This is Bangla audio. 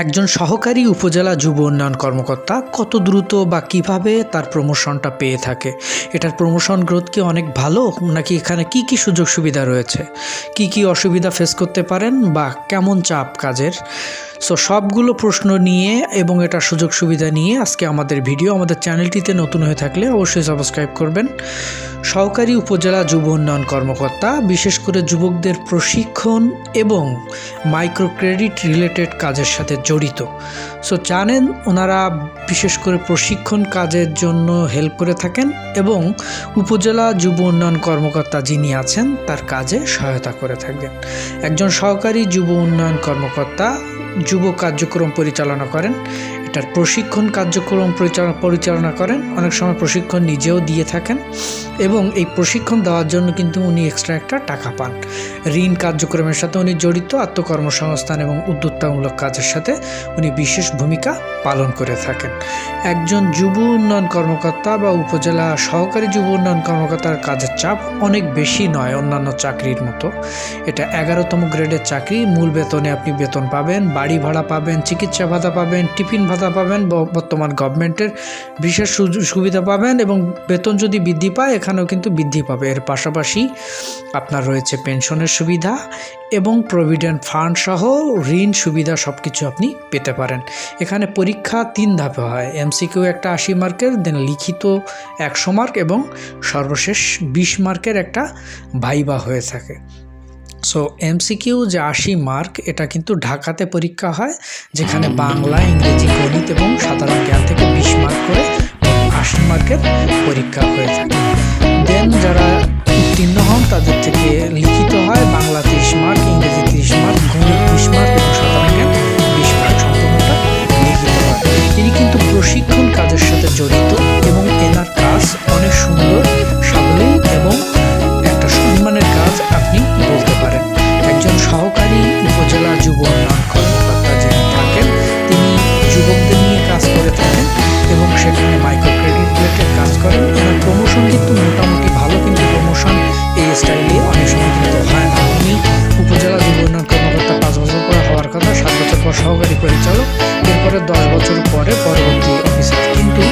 একজন সহকারী উপজেলা যুব উন্নয়ন কর্মকর্তা কত দ্রুত বা কীভাবে তার প্রমোশনটা পেয়ে থাকে? এটার প্রমোশন গ্রোথ কি অনেক ভালো, নাকি এখানে কি কি সুযোগ সুবিধা রয়েছে? কি কি অসুবিধা ফেস করতে পারেন বা কেমন চাপ কাজের? সো সবগুলো প্রশ্ন নিয়ে এবং এটার সুযোগ সুবিধা নিয়ে আজকে আমাদের ভিডিও আমাদের চ্যানেলটিতে নতুন হয়ে থাকলে অবশ্যই সাবস্ক্রাইব করবেন। সহকারী উপজেলা যুব উন্নয়ন কর্মকর্তা, বিশেষ করে যুবকদের প্রশিক্ষণ এবং মাইক্রো ক্রেডিট রিলেটেড কাজের সাথে জড়িত। সো জানেন, ওনারা বিশেষ করে প্রশিক্ষণ কাজের জন্য হেল্প করে থাকেন এবং উপজেলা যুব উন্নয়ন কর্মকর্তা যিনি আছেন, তার কাজে সহায়তা করে থাকেন। একজন সহকারী যুব উন্নয়ন কর্মকর্তা যুব কার্যক্রম পরিচালনা করেন এটার প্রশিক্ষণ কার্যক্রম পরিচালনা পরিচালনা করেন। অনেক সময় প্রশিক্ষণ নিজেও দিয়ে থাকেন এবং এই প্রশিক্ষণ দেওয়ার জন্য কিন্তু উনি এক্সট্রা একটা টাকা পান। ঋণ কার্যক্রমের সাথে উনি জড়িত, আত্মকর্মসংস্থান এবং উদ্যোক্তামূলক কাজের সাথে উনি বিশেষ ভূমিকা পালন করে থাকেন। একজন যুব উন্নয়ন কর্মকর্তা বা উপজেলা সহকারী যুব উন্নয়ন কর্মকর্তার কাজের চাপ অনেক বেশি নয় অন্যান্য চাকরির মতো। এটা এগারোতম গ্রেডের চাকরি। মূল বেতনে আপনি বেতন পাবেন, বাড়ি ভাড়া পাবেন, চিকিৎসা ভাতা পাবেন, টিফিন ভাতা পাবেন, ব- বর্তমান গভর্নমেন্টের বিশেষ সুবিধা পাবেন এবং বেতন যদি বৃদ্ধি পায়, এখানেও কিন্তু বৃদ্ধি পাবে। এর পাশাপাশি আপনার রয়েছে পেনশনের সুবিধা এবং প্রভিডেন্ট ফান্ড সহ ঋণ সুবিধা সব কিছু আপনি পেতে পারেন। এখানে পরীক্ষা তিন ধাপে হয় এমসিকিউ একটা আশি মার্কের দেন লিখিত একশো মার্ক এবং সর্বশেষ বিশ মার্কের একটা ভাইবা হয়ে থাকে। সো এমসিকিউ যে আশি মার্ক, এটা কিন্তু ঢাকাতে পরীক্ষা হয়, যেখানে বাংলা, ইংরেজি, গণিত এবং সাধারণ জ্ঞান থেকে বিশ মার্ক করে আশি মার্কের পরীক্ষা হয়ে থাকে। দেন যারা উত্তীর্ণ হন, তাদের থেকে বছর পরে পরবর্তী অফিসার কিন্তু